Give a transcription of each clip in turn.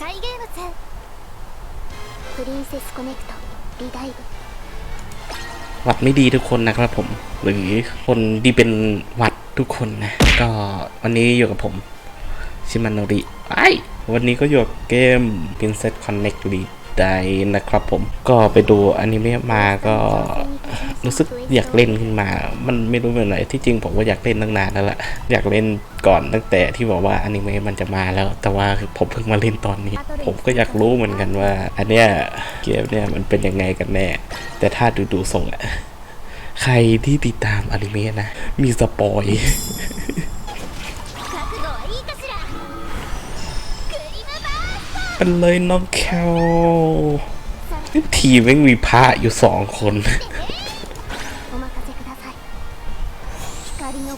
サイゲーム2プリンセスコネクトリダイブ หวัดไม่ดีทุกคนนะครับผม หรือคนที่เป็นหวัดทุกคนนะ ก็วันนี้อยู่กับผม ชิมาโนริไอวันนี้ก็อยู่กับเกม Princess Connect r e d i นะครับผม ก็ไปดูอนิเมะมาก็ รู้สึกอยากเล่นขึ้นมา มันไม่รู้เป็นไรที่จริงผมก็อยากเล่นตั้งนานแล้วละอยากเล่นก่อนตั้งแต่ที่บอกว่าอนิเมะมันจะมาแล้ว แต่ว่าผมเพิ่งมาเล่นตอนนี้ ผมก็อยากรู้เหมือนกันว่า อันเนี้ยเกมเนี่ยมันเป็นยังไงกันแน่ แต่ถ้าดูดูส่งอะใครที่ติดตามอนิเมะนะ มีสปอยมันเลยน้องแคลทีมแม่งมีพระอยู่สองคน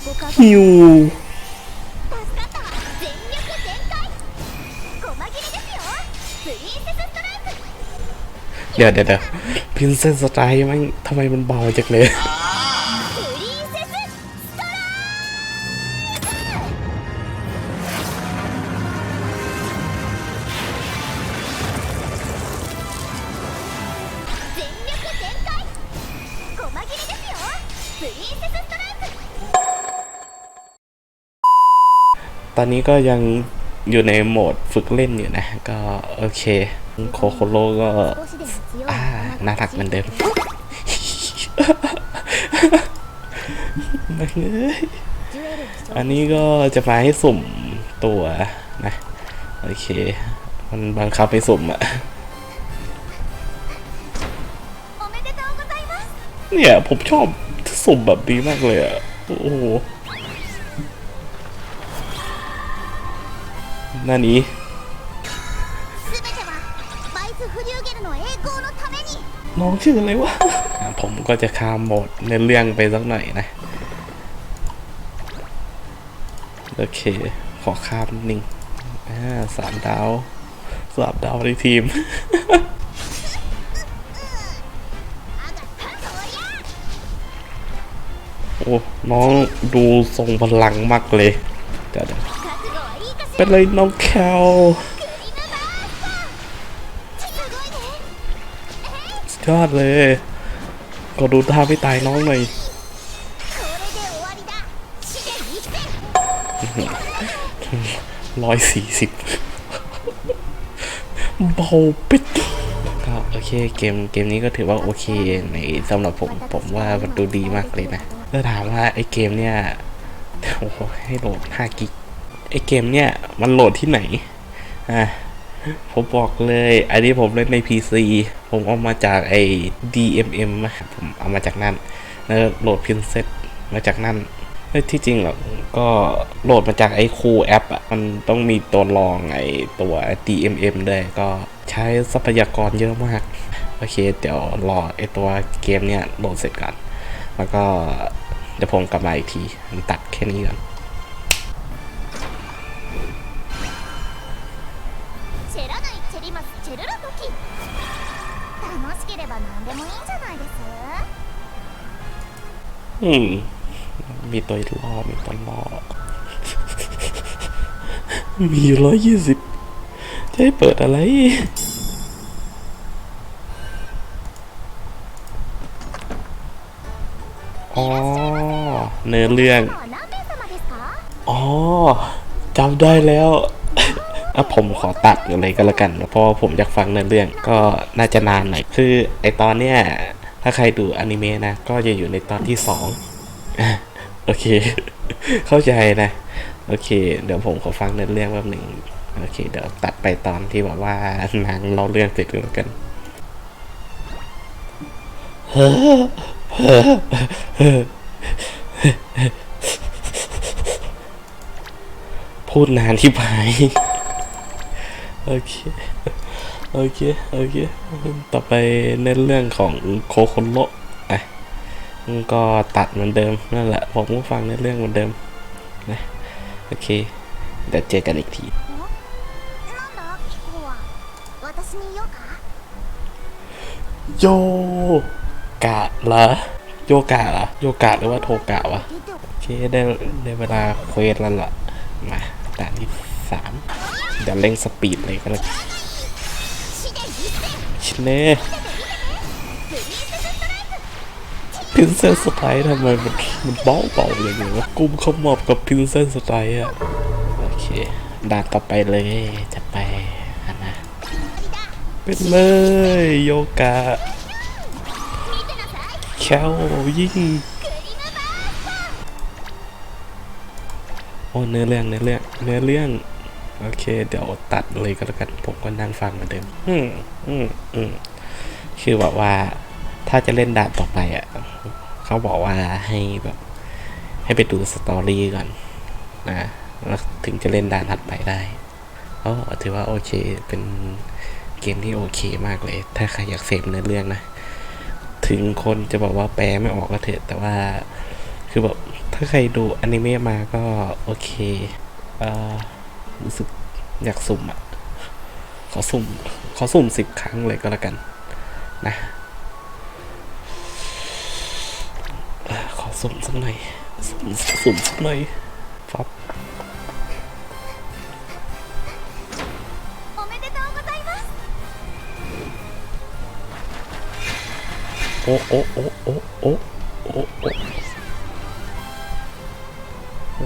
イクเดี๋ยวเดี๋ยวเดี๋ยวพินเซนสไตล์แม่งทำไมมันเบาจังเลย ตอนนี้ก็ยังอยู่ในโหมดฝึกเล่นอยู่นะ ก็โอเค โคโคโลก็น่ารักเหมือนเดิมอันนี้ก็จะมาให้สุ่มตัวนะ โอเค มันบังคับไปสุ่มอะเนี่ย ผมชอบสุ่มแบบนี้มากเลยอะโอ้ 何น้องชื่ออะไรวะ ผมก็จะข้ามโหมดในเรื่องไปสักหน่อยนะ โอเค ขอข้ามหนึ่งสามดาวสามดาวในทีมโอ้ น้องดูทรงพลังมากเลย เดี๋ยว เป็นไรน้องแคลสุดยอดเลย ก็ดูท่าไม่ตายน้องหน่อยร้อยสี่สิบเบาปิดก็โอเคเกมเกมนี้ก็ถือว่าโอเคในสำหรับผมผมว่ามันดูดีมากเลยนะถ้าถามว่าไอเกมเนี่ยโอ้โหให้โหลด5กิก ไอเกมเนี่ยมันโหลดที่ไหนอะผมบอกเลย อันนี้ผมเล่นใน PC ผมเอามาจากไอ้ DMM อะผมเอามาจากนั่นแล้วโหลดพินเซตมาจากนั่นเอ้ยที่จริงหรอกก็โหลดมาจากไอ้คูแอปอะมันต้องมีตัวรองไอ้ตัว DMM ด้วยก็ใช้ทรัพยากรเยอะมาก โอเค เดี๋ยวรอไอ้ตัวเกมเนี่ยโหลดเสร็จก่อน แล้วก็เดี๋ยวผมกลับมาอีกทีตัดแค่นี้ก่อน ければ何でもいいんじゃないです อืม มีตัวล่อมีตัวล่อ มีอยู่ร้อยยี่สิบจะให้เปิดอะไร อ๋อ เนื้อเรื่อง 今は何名様ですか อ๋อจำได้แล้ว อะผมขอตัดเลยก็แล้วกัน เพราะว่าผมอยากฟังเนื้อเรื่องก็น่าจะนานหน่อย คือไอตอนเนี้ยถ้าใครดูอนิเมะนะ ก็จะอยู่ในตอนที่สองโอเค เข้าใจนะ โอเค เดี๋ยวผมขอฟังเนื้อเรื่องแป๊บหนึ่งโอเค เดี๋ยวตัดไปตอนที่แบบว่านางเล่าเรื่องเสร็จแล้วกันพูดนานที่ไป โอเค โอเค โอเค ต่อไปเล่นเรื่องของโคโคโลอะก็ตัดเหมือนเดิมนั่นแหละ ผมก็ฟังเรื่องเหมือนเดิมนะโอเค เดี๋ยวเจอกันอีกทีโยกะเหรอโยกะเหรอโยกะหรือว่าโทกะวะโอเคได้ได้เวลาเควสแล้วล่ะ มาด่านที่สาม แต่เร่งสปีดเลยก็แล้ชินเน่พินเซนสไตล์ทำไมมันมันเบาเบาอย่างเงี้ยวะกุมเขาหมอบกับพินเซนสไตล์อะโอเคด่านต่อไปเลยจะไปนะเป็นเลยโยกะแคลยิ่งโอ้เนื้อเรื่องเนื้อเรื่องเนื้อเรื่อง โอเค เดี๋ยวตัดเลยก็แล้วกัน ผมก็นั่งฟังเหมือนเดิม อืมอืมอืมคือแบบว่า ถ้าจะเล่นด่านต่อไปอะ เขาบอกว่าให้แบบ ให้ไปดูสตอรี่ก่อน นะแล้วถึงจะเล่นด่านถัดไปได้ก็ถือว่าโอเค เป็นเกมที่โอเคมากเลย ถ้าใครอยากเสพเนื้อเรื่องนะ ถึงคนจะบอกว่าแปลไม่ออกก็เถอะ แต่ว่า คือแบบ ถ้าใครดูอนิเมะมาก็โอเค เอ่อ รู้สึกอยากสุ่มอะ ขอสุ่ม ขอสุ่มสิบครั้งเลยก็แล้วกัน นะ ขอสุ่มสักหน่อย สุ่มสุ่มสักหน่อยฟับโอ้โอ้โอ้โอ้โอ้โอ้โอ้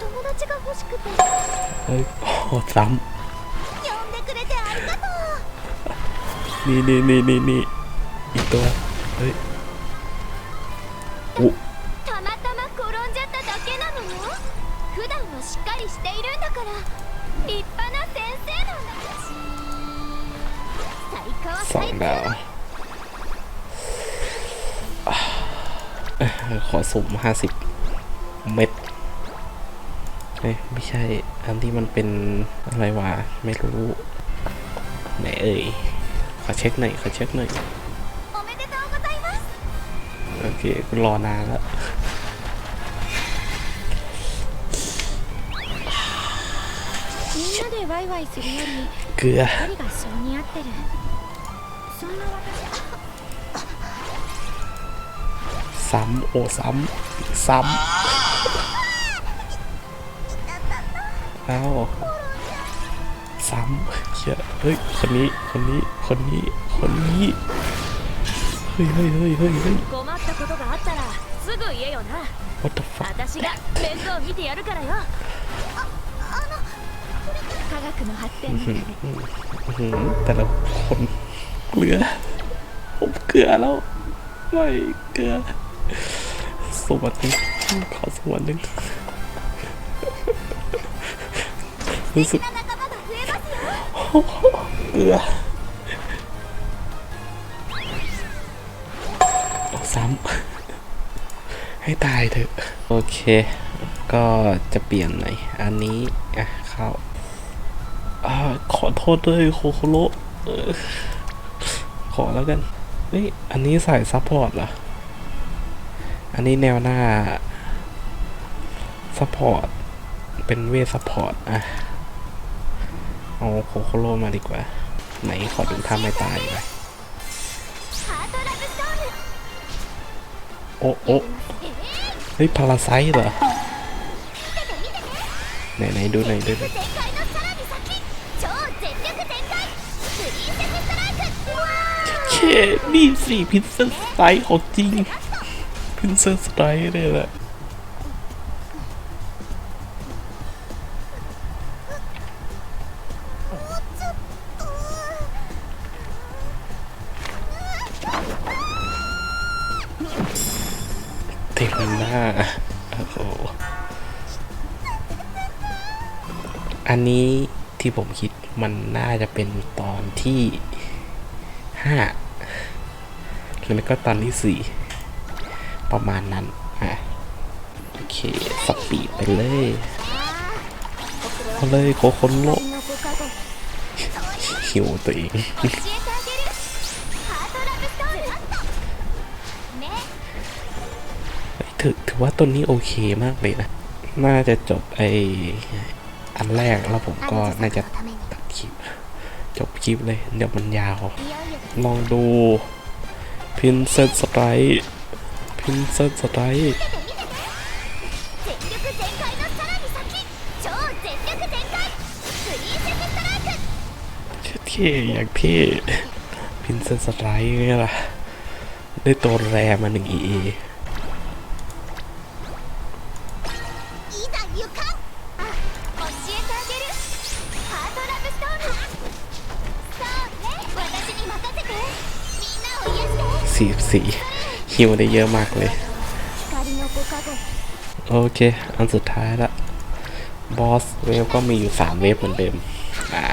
友達が欲しくて เฮ้ยโอ้ซ้ 呼んでくれてありがとう ำนี่นี่นี่นี่นี่อีกตัว เฮ้ยโอ้ たまたま転んじゃっただけなのよ普段はしっかりしているんだから立派な先生なんだ最高 สอง 最 ดาว 高 อ่ะเอ้ยขอสุ่มห้าสิบเม็ด เฮ้ยไม่ใช่ อันที่มันเป็นอะไรวะ ไม่รู้ไหนเอ่ย ขอเช็คหน่อย ขอเช็คหน่อย โอเคกูรอนานละเกลือซ้ำโอ้ซ้ำซ้ำ อ้าซ้ำเชี่ยเฮ้ย คนนี้ คนนี้ คนนี้ คนนี้ เฮ้ยเฮ้ยเฮ้ยเฮ้ยเฮ้ย 困ったことがあったらすぐ言えよな what the fuck 私が面倒見てやるからよ科学の発展のため อื้อหือแต่ละคนเกลือ ผมเกลือแล้ว ไม่เกลือสวัสดีขอสวัสดี ยี่สิบเกลือซ้ำให้ตายเถอะ โอเค ก็จะเปลี่ยนหน่อย อันนี้ อะเข้าขอโทษด้วยโคโคโรขอแล้วกันเฮ้ยอันนี้ใส่ซัพพอร์ตเหรอ อันนี้แนวหน้าซัพพอร์ต เป็นเวซัพพอร์ต อะ เอาโคโคโลมาดีกว่า ไหนขอดูท่าไม่ตายไปโอ้โอ้เฮ้ยพาราไซเหรอ ไหนไหนดูไหนดูหนเชนี่สิพิซซ่าสไซของจริงพิซซ่าสไซเลยแหละ ติดมันหน้าโอ้โหอันนี้ที่ผมคิดมันน่าจะเป็นตอนที่ห้าหรือไม่ก็ตอนที่สี่ประมาณนั้นอะโอเคสปีดไปเลยเอาเลยโคโคโลหิวตัวเอง ถือถือว่าต้นนี้โอเคมากเลยนะ น่าจะจบไออันแรกแล้วผมก็น่าจะตัดคลิป จบคลิปเลย เดี๋ยวมันยาว ลองดูพินเซนสไตร์พินเซนสไตร์เท่อย่างพี่พินเซนสไตร์นี่แหละได้ตัวแรมาหนึ่งเอ 44ฮิวได้เยอะมากเลย โอเค อันสุดท้ายละบอสเวฟก็มีอยู่ 3 เวฟเหมือนเดิมอ่า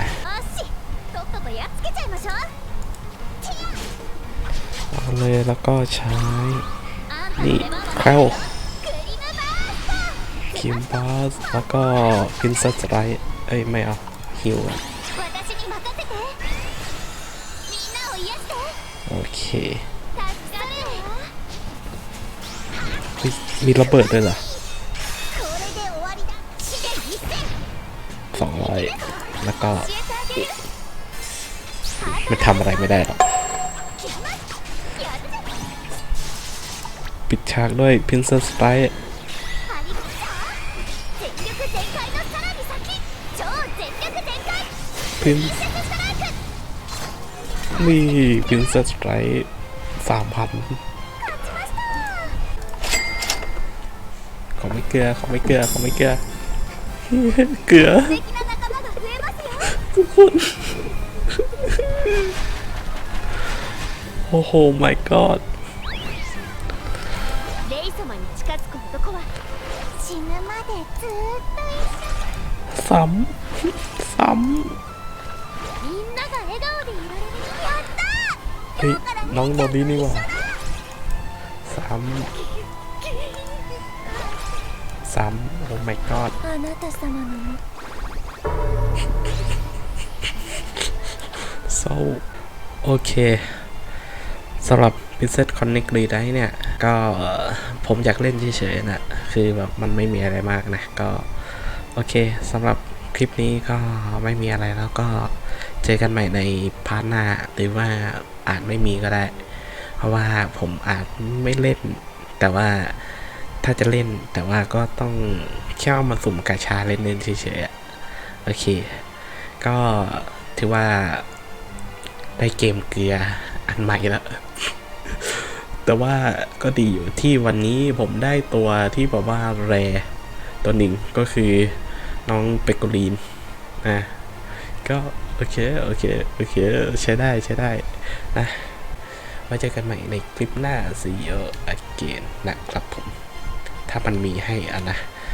เอาเลยแล้วก็ใช้ นี่เข่าคิมบอสแล้วก็พินซัสไรเอ้ย ไม่เอาฮิวโอเค มีระเบิดด้วยเหรอสองร้อยแล้วก็ มันทำอะไรไม่ได้หรอก ปิดฉากด้วยพินเซอร์สไปพินนี่พินเซร์สสามพัน ขาไม่เกลือเขาไม่เกลือเขาไม่เกลือเกลือทุกคนโอ้โห my god ซ้ำซ้ำเฮ้ยน้องโนบินี่ว่าซ้ำ ซ้ำโอ้ my god โซโอเคสำหรับ p i n c e t Connect r e d i เนี่ย ก็ผมอยากเล่นเฉยๆนะ คือแบบมันไม่มีอะไรมากนะ ก็ โอเคสำหรับคลิปนี้ก็ไม่มีอะไรแล้วก็เจอกันใหม่ในพาร์ทหน้า หรือว่าอาจไม่มีก็ได้ เพราะว่าผมอาจไม่เล่นแต่ว่า ถ้าจะเล่นแต่ว่าก็ต้องแค่เอามาสุ่มกาชาเล่นๆเฉยๆโอเค ก็ถือว่าได้เกมเกลืออันใหม่แล้ว แต่ว่าก็ดีอยู่ที่วันนี้ผมได้ตัวที่แบบว่าแรตัวหนึ่งก็คือน้องเปกโกลีนนะก็โอเค โอเค โอเค ใช้ได้ใช้ได้นะไว้เจอกันใหม่ในคลิปหน้า See you again นะครับผม ถ้ามันมีให้อะนะ